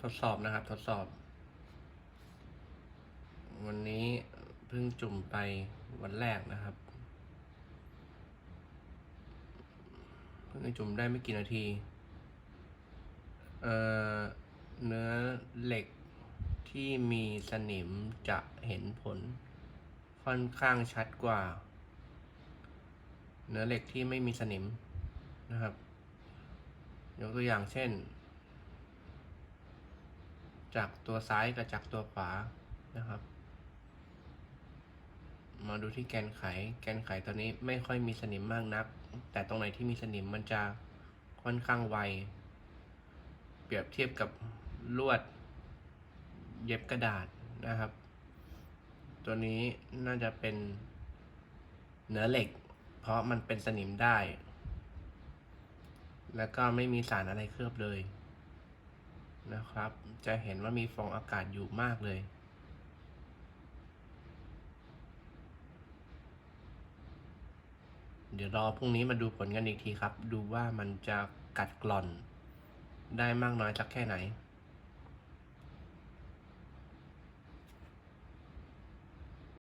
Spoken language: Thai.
ทดสอบนะครับ ทดสอบ วันนี้เพิ่งจุ่มไปวันแรกนะครับ เพิ่งจุ่มได้ไม่กี่นาที เอ่อ เนื้อเหล็กที่มีสนิมจะเห็นผล ค่อนข้างชัดกว่า เนื้อเหล็กที่ไม่มีสนิมนะครับ ยกตัวอย่างเช่น จากตัวซ้ายกับจากตัวขวานะครับ มาดูที่แกนไข แกนไขตัวนี้ไม่ค่อยมีสนิมมากนัก แต่ตรงไหนที่มีสนิมมันจะค่อนข้างไว เปรียบเทียบกับลวดเย็บกระดาษนะครับ ตัวนี้น่าจะเป็นเนื้อเหล็ก เพราะมันเป็นสนิมได้ แล้วก็ไม่มีสารอะไรเคลือบเลย นะครับ จะเห็นว่ามีฟองอากาศอยู่มากเลยเดี๋ยวรอพรุ่งนี้มาดูผลกันอีกทีครับ ดูว่ามันจะกัดกร่อน ได้มากน้อยสักแค่ไหน